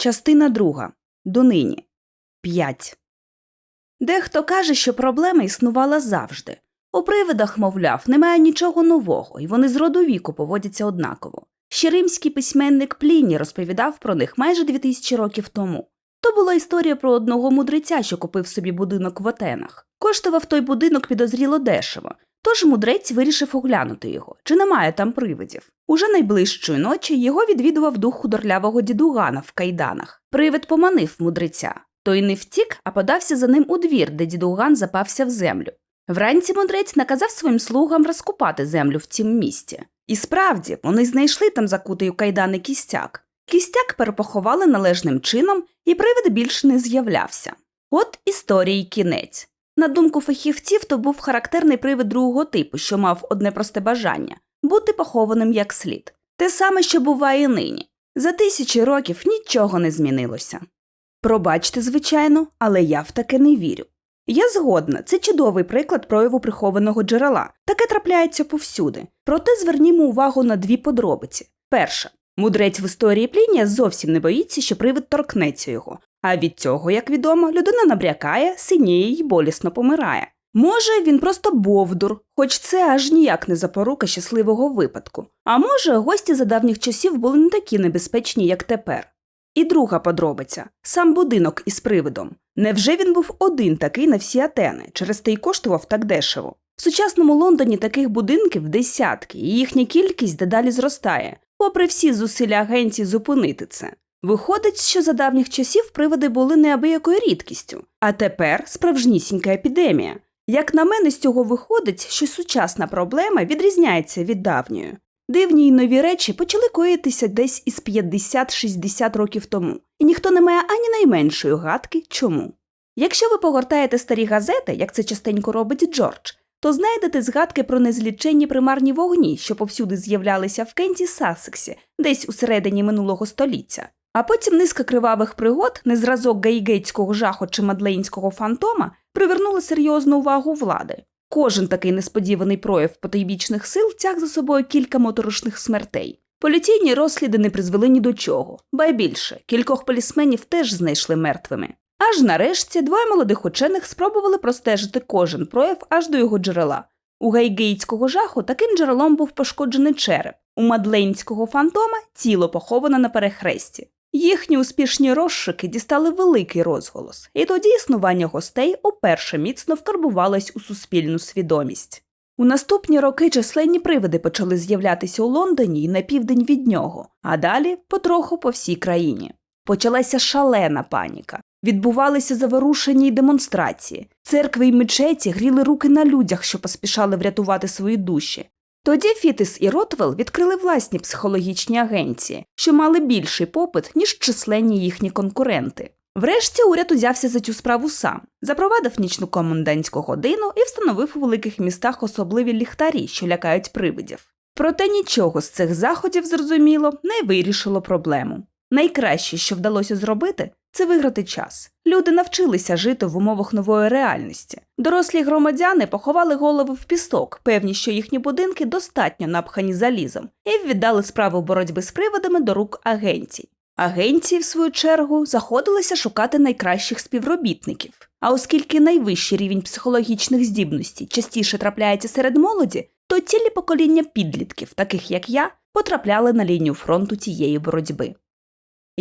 Частина друга. Донині. 5. Дехто каже, що проблема існувала завжди. У привидах, мовляв, немає нічого нового, і вони з роду віку поводяться однаково. Ще римський письменник Пліній розповідав про них майже 2000 років тому. То була історія про одного мудреця, що купив собі будинок в Атенах. Коштував той будинок підозріло дешево, тож мудрець вирішив оглянути його, чи немає там привидів. Уже найближчої ночі його відвідував дух худорлявого дідугана в кайданах. Привид поманив мудреця. Той не втік, а подався за ним у двір, де дідуган запався в землю. Вранці мудрець наказав своїм слугам розкопати землю в цім місті. І справді, вони знайшли там закутий у кайдани кістяк. Кістяк перепоховали належним чином, і привид більше не з'являвся. От історії кінець. На думку фахівців, то був характерний привид другого типу, що мав одне просте бажання бути похованим як слід. Те саме, що буває і нині. За тисячі років нічого не змінилося. Пробачте, звичайно, але я в таке не вірю. Я згодна, це чудовий приклад прояву прихованого джерела. Таке трапляється повсюди. Проте звернімо увагу на дві подробиці. Перша. Мудрець в історії Плінія зовсім не боїться, що привид торкнеться його, а від цього, як відомо, людина набрякає, синіє й болісно помирає. Може, він просто бовдур, хоч це аж ніяк не запорука щасливого випадку. А може, гості за давніх часів були не такі небезпечні, як тепер. І друга подробиця сам будинок із привидом. Невже він був один такий на всі Атени, через те й коштував так дешево? В сучасному Лондоні таких будинків десятки, і їхня кількість дедалі зростає, попри всі зусилля агенцій зупинити це. Виходить, що за давніх часів привиди були неабиякою рідкістю, а тепер справжнісінька епідемія. Як на мене, з цього виходить, що сучасна проблема відрізняється від давньої. Дивні й нові речі почали коїтися десь із 50-60 років тому, і ніхто не має ані найменшої гадки чому. Якщо ви погортаєте старі газети, як це частенько робить Джордж, то знайдете згадки про незліченні примарні вогні, що повсюди з'являлися в Кенті Сассексі, десь у середині минулого століття. А потім низка кривавих пригод, не зразок гейгейтського жаху чи мадлейнського фантома, привернули серйозну увагу влади. Кожен такий несподіваний прояв потойбічних сил тяг за собою кілька моторошних смертей. Поліційні розсліди не призвели ні до чого, ба більше, кількох полісменів теж знайшли мертвими. Аж нарешті двоє молодих учених спробували простежити кожен прояв аж до його джерела. У гайгейтського жаху таким джерелом був пошкоджений череп, у мадлейнського фантома тіло поховане на перехресті. Їхні успішні розшуки дістали великий розголос, і тоді існування гостей уперше міцно вкарбувалось у суспільну свідомість. У наступні роки численні привиди почали з'являтися у Лондоні і на південь від нього, а далі потроху по всій країні. Почалася шалена паніка. Відбувалися заворушення й демонстрації. Церкви й мечеті гріли руки на людях, що поспішали врятувати свої душі. Тоді Фітис і Ротвелл відкрили власні психологічні агенції, що мали більший попит, ніж численні їхні конкуренти. Врешті уряд узявся за цю справу сам, запровадив нічну комендантську годину і встановив у великих містах особливі ліхтарі, що лякають привидів. Проте нічого з цих заходів, зрозуміло, не вирішило проблему. Найкраще, що вдалося зробити, це виграти час. Люди навчилися жити в умовах нової реальності. Дорослі громадяни поховали голови в пісок, певні, що їхні будинки достатньо напхані залізом, і віддали справу боротьби з приводами до рук агенцій. Агенції, в свою чергу, заходилися шукати найкращих співробітників. А оскільки найвищий рівень психологічних здібностей частіше трапляється серед молоді, то цілі покоління підлітків, таких як я, потрапляли на лінію фронту тієї боротьби.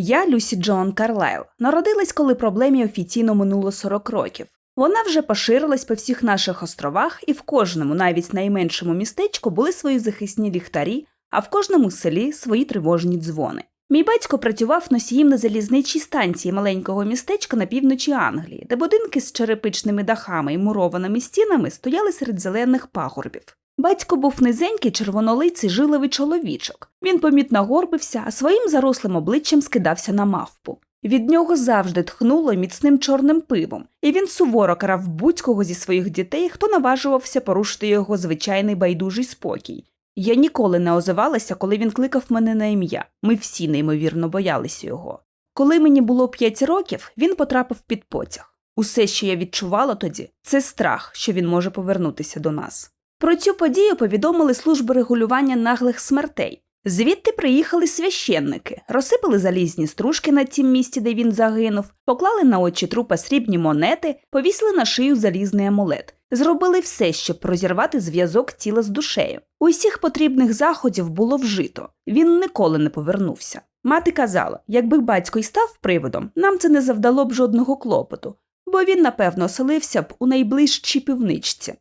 Я, Люсі Джон Карлайл, народилась, коли проблемі офіційно минуло 40 років. Вона вже поширилась по всіх наших островах, і в кожному, навіть найменшому містечку, були свої захисні ліхтарі, а в кожному селі свої тривожні дзвони. Мій батько працював носіїм на залізничій станції маленького містечка на півночі Англії, де будинки з черепичними дахами і мурованими стінами стояли серед зелених пагорбів. Батько був низенький червонолиций жиловий чоловічок. Він помітно горбився, а своїм зарослим обличчям скидався на мавпу. Від нього завжди тхнуло міцним чорним пивом, і він суворо карав будь-кого зі своїх дітей, хто наважувався порушити його звичайний байдужий спокій. Я ніколи не озивалася, коли він кликав мене на ім'я. Ми всі неймовірно боялися його. Коли мені було п'ять років, він потрапив під потяг. Усе, що я відчувала тоді, це страх, що він може повернутися до нас. Про цю подію повідомили служби регулювання наглих смертей. Звідти приїхали священники, розсипали залізні стружки на тім місці, де він загинув, поклали на очі трупа срібні монети, повісили на шию залізний амулет, зробили все, щоб розірвати зв'язок тіла з душею. Усіх потрібних заходів було вжито. Він ніколи не повернувся. Мати казала, якби батько й став приводом, нам це не завдало б жодного клопоту, бо він, напевно, оселився б у найближчій півничці.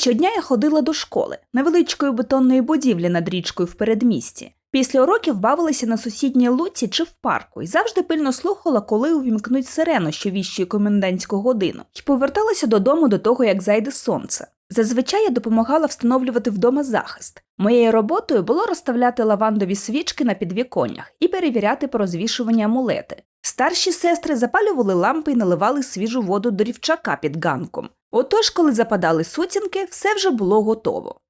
Щодня я ходила до школи, невеличкої бетонної будівлі над річкою в передмісті. Після уроків бавилася на сусідній луці чи в парку і завжди пильно слухала, коли увімкнуть сирену, що віщує комендантську годину, і поверталася додому до того, як зайде сонце. Зазвичай я допомагала встановлювати вдома захист. Моєю роботою було розставляти лавандові свічки на підвіконнях і перевіряти по розвішуванні амулети. Старші сестри запалювали лампи і наливали свіжу воду до рівчака під ганком. Отож, коли западали сутінки, все вже було готово.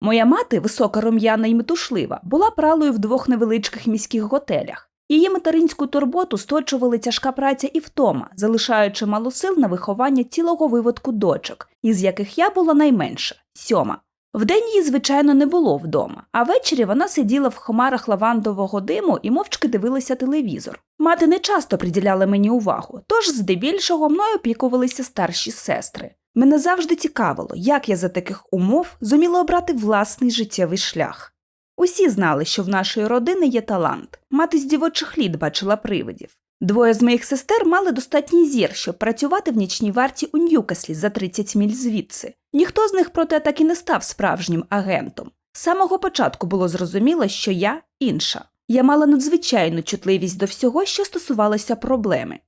Моя мати, висока рум'яна і метушлива, була пралою в двох невеличких міських готелях. Її материнську турботу сточували тяжка праця і втома, залишаючи мало сил на виховання цілого виводку дочок, із яких я була найменша сьома. Вдень її, звичайно, не було вдома, а ввечері вона сиділа в хмарах лавандового диму і мовчки дивилася телевізор. Мати не часто приділяла мені увагу, тож здебільшого мною опікувалися старші сестри. Мене завжди цікавило, як я за таких умов зуміла обрати власний життєвий шлях. Усі знали, що в нашої родини є талант. Мати з дівочих літ бачила привидів. Двоє з моїх сестер мали достатній зір, щоб працювати в нічній варті у Ньюкаслі за 30 міль звідси. Ніхто з них, проте, так і не став справжнім агентом. З самого початку було зрозуміло, що я інша. Я мала надзвичайну чутливість до всього, що стосувалося проблеми.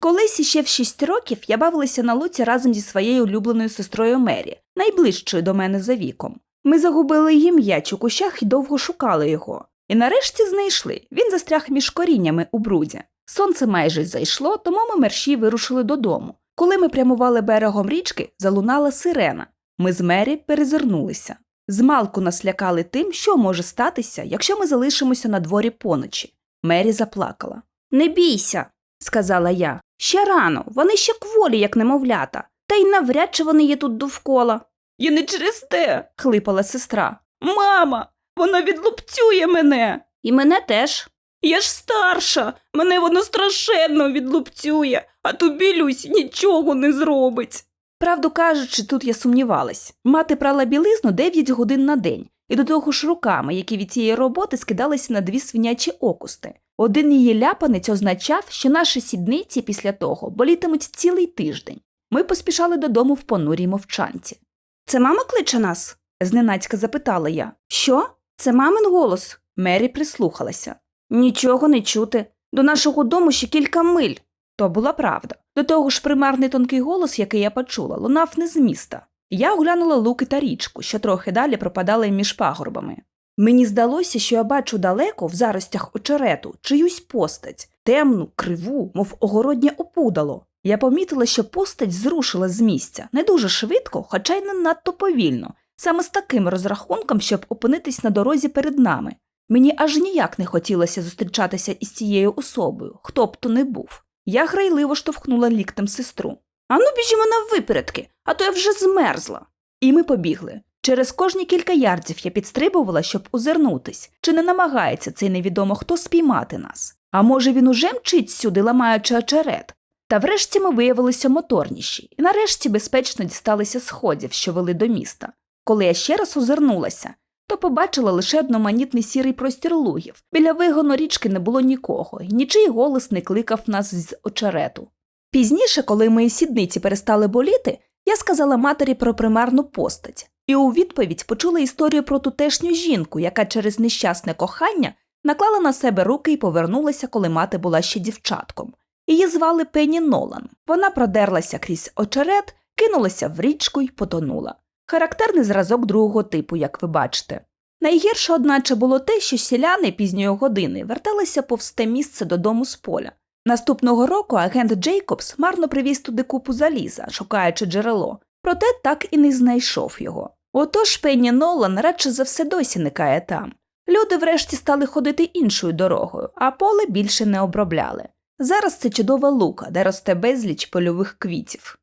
Колись іще в шість років я бавилася на луці разом зі своєю улюбленою сестрою Мері, найближчою до мене за віком. Ми загубили її м'яч у кущах і довго шукали його. І нарешті знайшли. Він застряг між коріннями у бруді. Сонце майже зайшло, тому ми мерщі вирушили додому. Коли ми прямували берегом річки, залунала сирена. Ми з Мері перезирнулися. Змалку нас лякали тим, що може статися, якщо ми залишимося на дворі поночі. Мері заплакала. Не бійся, сказала я. Ще рано, вони ще кволі, як немовлята, та й навряд чи вони є тут довкола. Я не через те, хлипала сестра. Мама, вона відлупцює мене. І мене теж. Я ж старша, мене воно страшенно відлупцює, а тобі Люсь нічого не зробить. Правду кажучи, тут я сумнівалась. Мати прала білизну 9 годин на день, і до того ж руками, які від цієї роботи скидалися на дві свинячі окусти. Один її ляпанець означав, що наші сідниці після того болітимуть цілий тиждень. Ми поспішали додому в понурій мовчанці. Це мама кличе нас? зненацька запитала я. Що? Це мамин голос. Мері прислухалася. Нічого не чути. До нашого дому ще кілька миль. То була правда. До того ж примарний тонкий голос, який я почула, лунав не з міста. Я оглянула луки та річку, що трохи далі пропадали між пагорбами. Мені здалося, що я бачу далеко в заростях очерету чиюсь постать, темну, криву, мов огороднє опудало. Я помітила, що постать зрушила з місця не дуже швидко, хоча й не надто повільно, саме з таким розрахунком, щоб опинитись на дорозі перед нами. Мені аж ніяк не хотілося зустрічатися із цією особою, хто б то не був. Я грайливо штовхнула ліктем сестру. Ану, біжімо на випередки, а то я вже змерзла. І ми побігли. Через кожні кілька ярдів я підстрибувала, щоб озирнутись, чи не намагається цей невідомо хто спіймати нас. А може він уже мчить сюди, ламаючи очерет. Та врешті ми виявилися моторніші, і нарешті безпечно дісталися сходів, що вели до міста. Коли я ще раз озирнулася, то побачила лише одноманітний сірий простір лугів. Біля вигону річки не було нікого, і нічий голос не кликав нас з очерету. Пізніше, коли мої сідниці перестали боліти, я сказала матері про примарну постать, і у відповідь почула історію про тутешню жінку, яка через нещасне кохання наклала на себе руки і повернулася, коли мати була ще дівчатком. Її звали Пенні Нолан. Вона продерлася крізь очерет, кинулася в річку й потонула. Характерний зразок другого типу, як ви бачите. Найгірше, одначе, було те, що сіляни пізньої години верталися повз те місце додому з поля. Наступного року агент Джейкобс марно привіз туди купу заліза, шукаючи джерело, проте так і не знайшов його. Отож Пенні Нолан радше за все досі никає там. Люди врешті стали ходити іншою дорогою, а поле більше не обробляли. Зараз це чудова лука, де росте безліч польових квітів.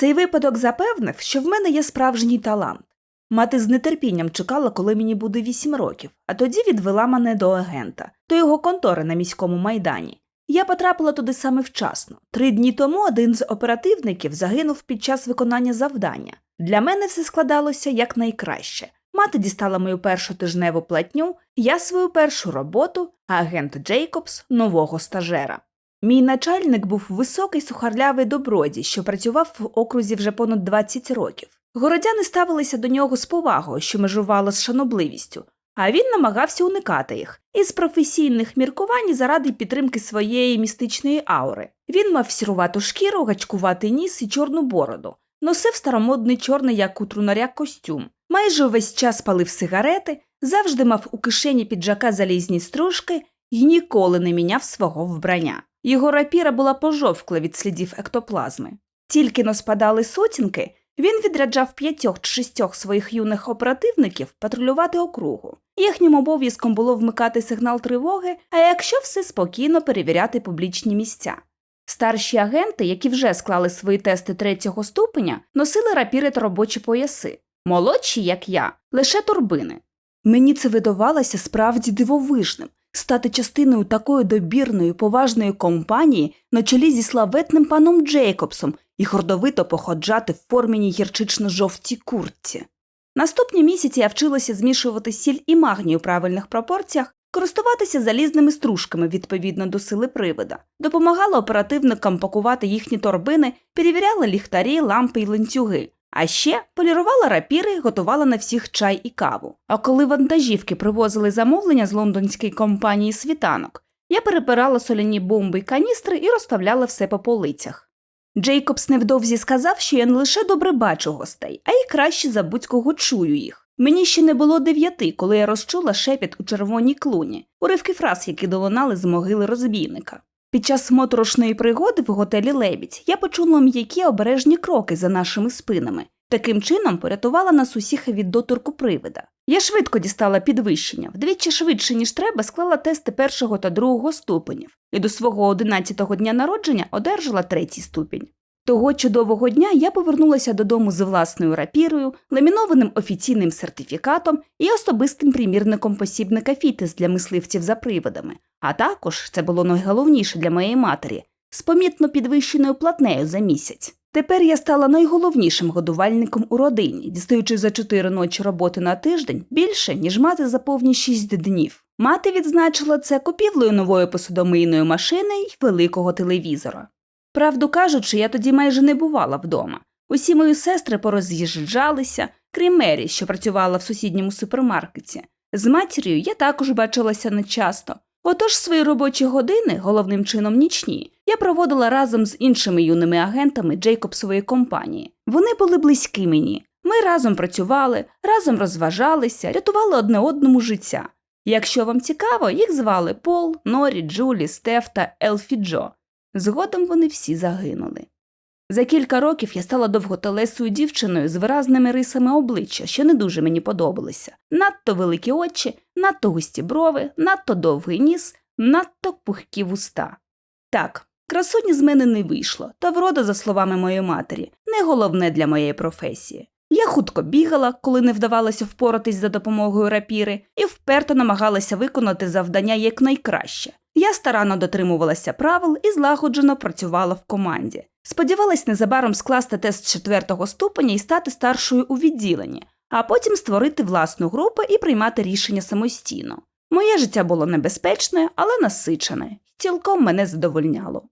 Цей випадок запевнив, що в мене є справжній талант. Мати з нетерпінням чекала, коли мені буде вісім років, а тоді відвела мене до агента, до його контори на міському майдані. Я потрапила туди саме вчасно. Три дні тому один з оперативників загинув під час виконання завдання. Для мене все складалося якнайкраще. Мати дістала мою першу тижневу платню, я свою першу роботу, а агент Джейкобс нового стажера. Мій начальник був високий сухарлявий добродій, що працював в окрузі вже понад 20 років. Городяни ставилися до нього з повагою, що межувало з шанобливістю, а він намагався уникати їх із професійних міркувань заради підтримки своєї містичної аури. Він мав сірувату шкіру, гачкуватий ніс і чорну бороду, носив старомодний чорний як у трунаря костюм. Майже увесь час палив сигарети, завжди мав у кишені піджака залізні стружки і ніколи не міняв свого вбрання. Його рапіра була пожовкла від слідів ектоплазми. Тільки но спадали сутінки, він відряджав п'ятьох чи шістьох своїх юних оперативників патрулювати округу. Їхнім обов'язком було вмикати сигнал тривоги, а якщо все спокійно перевіряти публічні місця. Старші агенти, які вже склали свої тести третього ступеня, носили рапіри та робочі пояси. Молодші, як я, лише торбини. Мені це видавалося справді дивовижним стати частиною такої добірної, поважної компанії на чолі зі славетним паном Джейкобсом і гордовито походжати в форміній гірчично-жовтій куртці. Наступні місяці я вчилася змішувати сіль і магній у правильних пропорціях, користуватися залізними стружками відповідно до сили привида, допомагала оперативникам пакувати їхні торбини, перевіряла ліхтарі, лампи й ланцюги. А ще полірувала рапіри, готувала на всіх чай і каву. А коли вантажівки привозили замовлення з лондонської компанії світанок, я перепирала соляні бомби й каністри і розставляла все по полицях. Джейкобс невдовзі сказав, що я не лише добре бачу гостей, а й краще за будь-кого чую їх. Мені ще не було дев'яти, коли я розчула шепіт у червоній клуні, уривки фраз, які долунали з могили розбійника. Під час моторошної пригоди в готелі Лебідь я почула м'які обережні кроки за нашими спинами. Таким чином порятувала нас усіх від доторку привида. Я швидко дістала підвищення, вдвічі швидше, ніж треба, склала тести першого та другого ступенів, і до свого одинадцятого дня народження одержала третій ступінь. Того чудового дня я повернулася додому з власною рапірою, ламінованим офіційним сертифікатом і особистим примірником посібника фітес для мисливців за привидами. А також це було найголовніше для моєї матері з помітно підвищеною платнею за місяць. Тепер я стала найголовнішим годувальником у родині, дістаючи за чотири ночі роботи на тиждень більше, ніж мати за повні шість днів. Мати відзначила це купівлею нової посудомийної машини й великого телевізора. Правду кажучи, я тоді майже не бувала вдома. Усі мої сестри пороз'їжджалися, крім Мері, що працювала в сусідньому супермаркеті. З матір'ю я також бачилася нечасто. Отож свої робочі години, головним чином нічні, я проводила разом з іншими юними агентами Джейкобсової компанії. Вони були близькі мені. Ми разом працювали, разом розважалися, рятували одне одному життя. Якщо вам цікаво, їх звали Пол, Норі, Джулі, Стеф та Елфі Джо. Згодом вони всі загинули. За кілька років я стала довготелесою дівчиною з виразними рисами обличчя, що не дуже мені подобалися. Надто великі очі, надто густі брови, надто довгий ніс, надто пухкі вуста. Так, красуні з мене не вийшло, та врода, за словами моєї матері, не головне для моєї професії. Я хутко бігала, коли не вдавалося впоратись за допомогою рапіри, і вперто намагалася виконати завдання якнайкраще. Я старанно дотримувалася правил і злагоджено працювала в команді. Сподівалась незабаром скласти тест четвертого ступеня і стати старшою у відділенні, а потім створити власну групу і приймати рішення самостійно. Моє життя було небезпечне, але насичене, цілком мене задовольняло.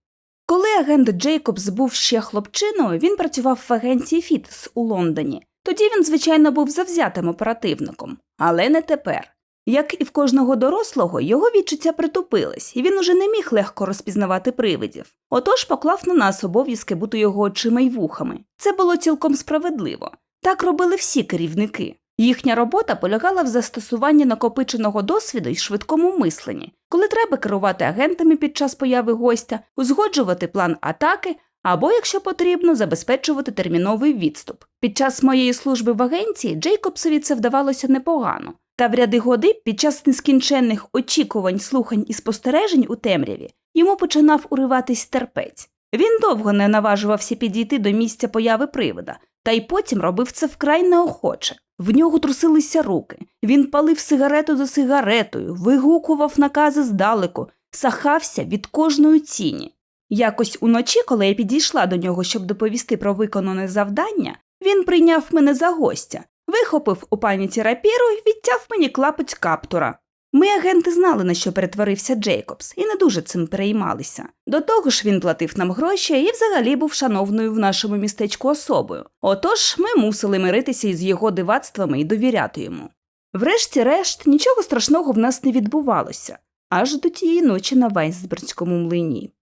Коли агент Джейкобс був ще хлопчиною, він працював в агенції Фітес у Лондоні. Тоді він, звичайно, був завзятим оперативником, але не тепер. Як і в кожного дорослого, його відчуття притупились, і він уже не міг легко розпізнавати привидів. Отож поклав на нас обов'язки бути його очима й вухами. Це було цілком справедливо. Так робили всі керівники. Їхня робота полягала в застосуванні накопиченого досвіду й швидкому мисленні, коли треба керувати агентами під час появи гостя, узгоджувати план атаки або, якщо потрібно, забезпечувати терміновий відступ. Під час моєї служби в агенції Джейкобсові це вдавалося непогано. Та в ряди годи під час нескінченних очікувань, слухань і спостережень у темряві йому починав уриватись терпець. Він довго не наважувався підійти до місця появи привида, та й потім робив це вкрай неохоче. В нього трусилися руки. Він палив сигарету за сигаретою, вигукував накази здалеку, сахався від кожної тіні. Якось уночі, коли я підійшла до нього, щоб доповісти про виконане завдання, він прийняв мене за гостя, вихопив у паніці рапіру і відтяв мені клапоть каптура. Ми, агенти, знали, на що перетворився Джейкобс, і не дуже цим переймалися. До того ж, він платив нам гроші і взагалі був шановною в нашому містечку особою. Отож, ми мусили миритися із його дивацтвами і довіряти йому. Врешті-решт, нічого страшного в нас не відбувалося, аж до тієї ночі на Вайсберзькому млині.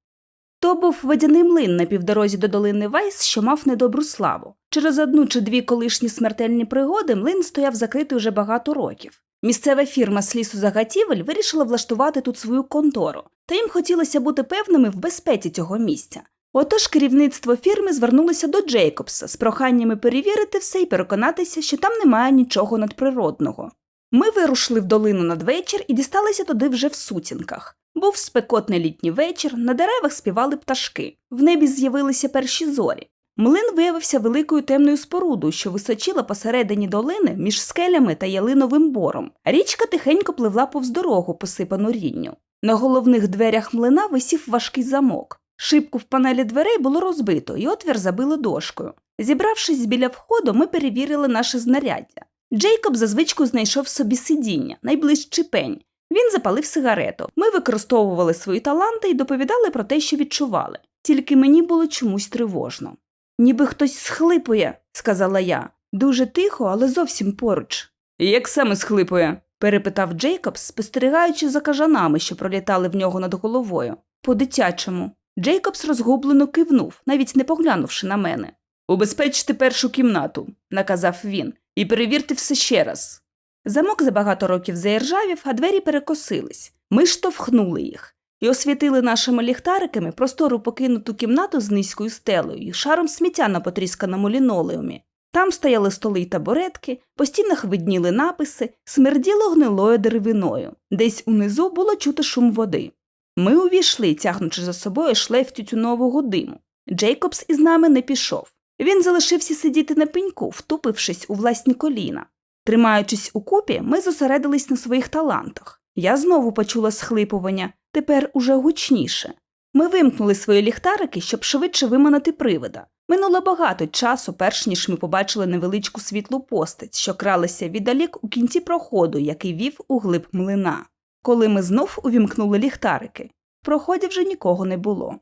То був водяний млин на півдорозі до долини Вайс, що мав недобру славу. Через одну чи дві колишні смертельні пригоди млин стояв закритий уже багато років. Місцева фірма з лісу загатівель вирішила влаштувати тут свою контору, та їм хотілося бути певними в безпеці цього місця. Отож керівництво фірми звернулося до Джейкобса з проханнями перевірити все і переконатися, що там немає нічого надприродного. Ми вирушили в долину надвечір і дісталися туди вже в сутінках. Був спекотний літній вечір, на деревах співали пташки, в небі з'явилися перші зорі. Млин виявився великою темною спорудою, що височила посередині долини між скелями та ялиновим бором. Річка тихенько пливла повз дорогу, посипану рінню. На головних дверях млина висів важкий замок. Шибку в панелі дверей було розбито, і отвір забило дошкою. Зібравшись біля входу, ми перевірили наше знаряддя. Джейкоб за звичкою знайшов собі сидіння, найближчий пень. Він запалив сигарету. Ми використовували свої таланти і доповідали про те, що відчували. Тільки мені було чомусь тривожно. Ніби хтось схлипує, сказала я. Дуже тихо, але зовсім поруч. Як саме схлипує? перепитав Джейкобс, спостерігаючи за кажанами, що пролітали в нього над головою. По дитячому. Джейкобс розгублено кивнув, навіть не поглянувши на мене. Убезпечте першу кімнату, наказав він, і перевірте все ще раз. Замок за багато років заіржавів, а двері перекосились. Ми штовхнули їх і освітили нашими ліхтариками простору покинуту кімнату з низькою стелею і шаром сміття на потрісканому лінолеумі. Там стояли столи й табуретки, по стінах видніли написи, смерділо гнилою деревиною. Десь унизу було чути шум води. Ми увійшли, тягнучи за собою шлейф тютюнового диму. Джейкобс із нами не пішов. Він залишився сидіти на пеньку, втупившись у власні коліна. Тримаючись у купі, ми зосередились на своїх талантах. Я знову почула схлипування, тепер уже гучніше. Ми вимкнули свої ліхтарики, щоб швидше виманити привида. Минуло багато часу, перш ніж ми побачили невеличку світлу постать, що кралася віддалік у кінці проходу, який вів у глиб млина. Коли ми знов увімкнули ліхтарики, в проході вже нікого не було.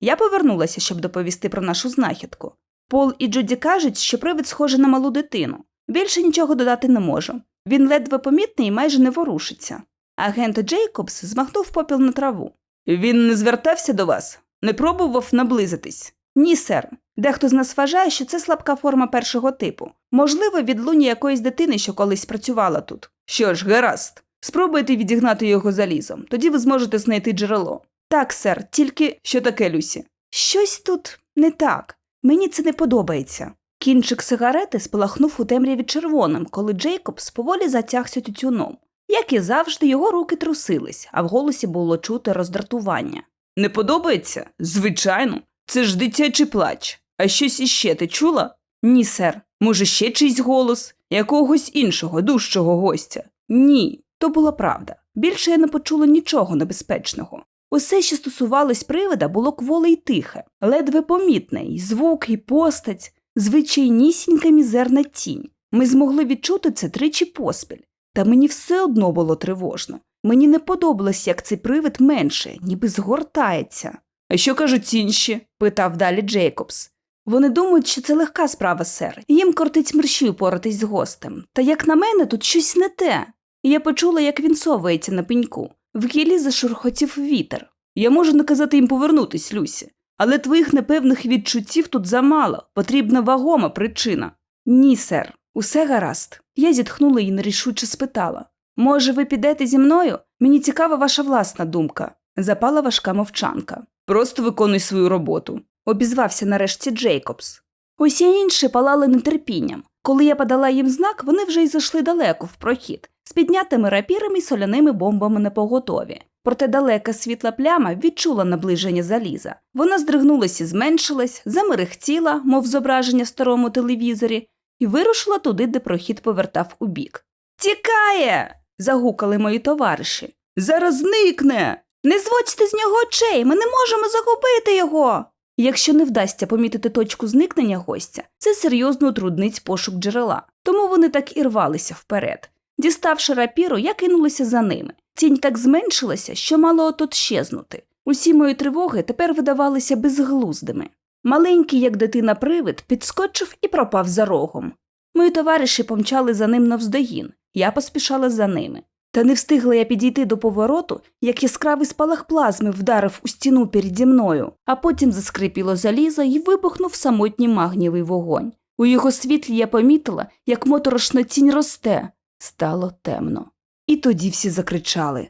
Я повернулася, щоб доповісти про нашу знахідку. Пол і Джуді кажуть, що привид схожий на малу дитину. Більше нічого додати не можу. Він ледве помітний і майже не ворушиться. Агент Джейкобс змахнув попіл на траву. Він не звертався до вас, не пробував наблизитись. Ні, сер. Дехто з нас вважає, що це слабка форма першого типу. Можливо, відлуння якоїсь дитини, що колись працювала тут. Що ж, гаразд. Спробуйте відігнати його залізом, тоді ви зможете знайти джерело. Так, сер, тільки що таке, Люсі? Щось тут не так. Мені це не подобається. Кінчик сигарети спалахнув у темряві червоним, коли Джейкобс поволі затягся тютюном. Як і завжди, його руки трусились, а в голосі було чути роздратування. Не подобається? Звичайно, це ж дитячий плач. А щось іще ти чула? Ні, сер. Може, ще чийсь голос, якогось іншого, дужчого гостя? Ні, то була правда. Більше я не почула нічого небезпечного. Усе, що стосувалось привида, було кволе й тихе, ледве помітне, і звук, і постать, звичайнісінька мізерна тінь. Ми змогли відчути це тричі поспіль. Та мені все одно було тривожно. Мені не подобалось, як цей привид менше, ніби згортається. А що кажуть інші? питав далі Джейкобс. Вони думають, що це легка справа, сер, їм кортить мерщію поратись з гостем. Та як на мене, тут щось не те. Я почула, як він совається на пеньку. В гілі зашурхотів вітер. Я можу наказати їм повернутись, Люсі, але твоїх непевних відчуттів тут замало, потрібна вагома причина. Ні, сер, усе гаразд. Я зітхнула і нерішуче спитала Може, ви підете зі мною? Мені цікава ваша власна думка. Запала важка мовчанка. Просто виконуй свою роботу. Обізвався нарешті Джейкобс. Усі інші палали нетерпінням. Коли я подала їм знак, вони вже й зайшли далеко в прохід, з піднятими рапірами й соляними бомбами на поготові. Проте далека світла пляма відчула наближення заліза. Вона здригнулася і зменшилась, замерехтіла, мов зображення старому телевізорі, і вирушила туди, де прохід повертав у бік. Тікає. загукали мої товариші. Зараз зникне. Не зводьте з нього очей, ми не можемо загубити його. Якщо не вдасться помітити точку зникнення гостя, це серйозно утруднить пошук джерела, тому вони так і рвалися вперед. Діставши рапіру, я кинулася за ними. Тінь так зменшилася, що мало отут щезнути. Усі мої тривоги тепер видавалися безглуздими. Маленький, як дитина привид, підскочив і пропав за рогом. Мої товариші помчали за ним навздогін, я поспішала за ними. Та не встигла я підійти до повороту, як яскравий спалах плазми вдарив у стіну переді мною, а потім заскрипіло залізо і вибухнув самотній магнієвий вогонь. У його світлі я помітила, як моторошно тінь росте. Стало темно. І тоді всі закричали.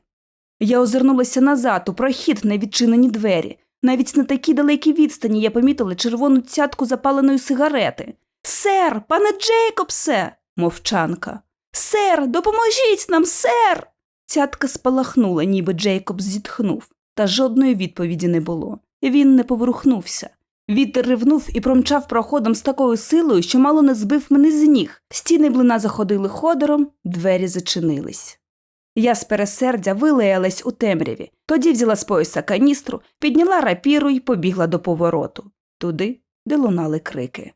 Я озирнулася назад у прохід на відчинені двері. Навіть на такій далекій відстані я помітила червону цятку запаленої сигарети. Сер, пане Джейкобсе. мовчанка. Сер, допоможіть нам, сер. Цятка спалахнула, ніби Джейкобс зітхнув, та жодної відповіді не було. Він не поворухнувся. Вітер ривнув і промчав проходом з такою силою, що мало не збив мене з ніг. Стіни блина заходили ходором, двері зачинились. Я з пересердя вилаялась у темряві, тоді взяла з пояса каністру, підняла рапіру і побігла до повороту, туди, де лунали крики.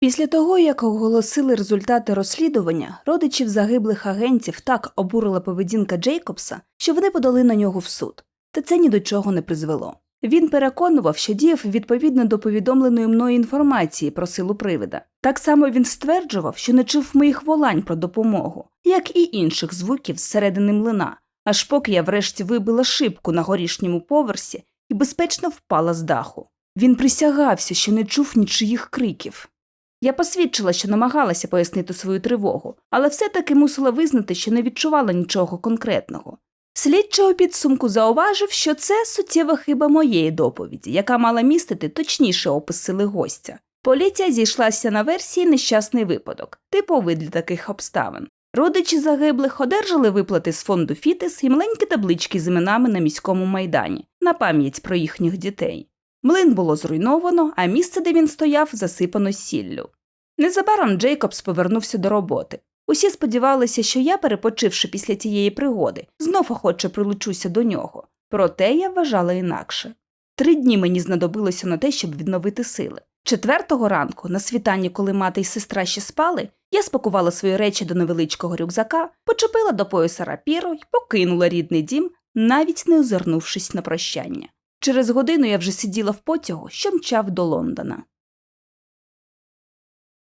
Після того, як оголосили результати розслідування, родичів загиблих агентів так обурила поведінка Джейкобса, що вони подали на нього в суд, та це ні до чого не призвело. Він переконував, що діяв відповідно до повідомленої мною інформації про силу привида. Так само він стверджував, що не чув моїх волань про допомогу, як і інших звуків зсередини млина, аж поки я врешті вибила шибку на горішньому поверсі і безпечно впала з даху. Він присягався, що не чув нічиїх криків. Я посвідчила, що намагалася пояснити свою тривогу, але все-таки мусила визнати, що не відчувала нічого конкретного. Слідчий у підсумку зауважив, що це суттєва хиба моєї доповіді, яка мала містити точніший опис сили гостя. Поліція зійшлася на версії нещасний випадок, типовий для таких обставин. Родичі загиблих одержали виплати з фонду Фітис і маленькі таблички з іменами на міському майдані на пам'ять про їхніх дітей. Млин було зруйновано, а місце, де він стояв, засипано сіллю. Незабаром Джейкобс повернувся до роботи. Усі сподівалися, що я, перепочивши після тієї пригоди, знов охоче прилучуся до нього. Проте я вважала інакше. Три дні мені знадобилося на те, щоб відновити сили. Четвертого ранку, на світанні, коли мати й сестра ще спали, я спакувала свої речі до невеличкого рюкзака, почепила до пояса рапіру й покинула рідний дім, навіть не озирнувшись на прощання. Через годину я вже сиділа в потягу, що мчав до Лондона.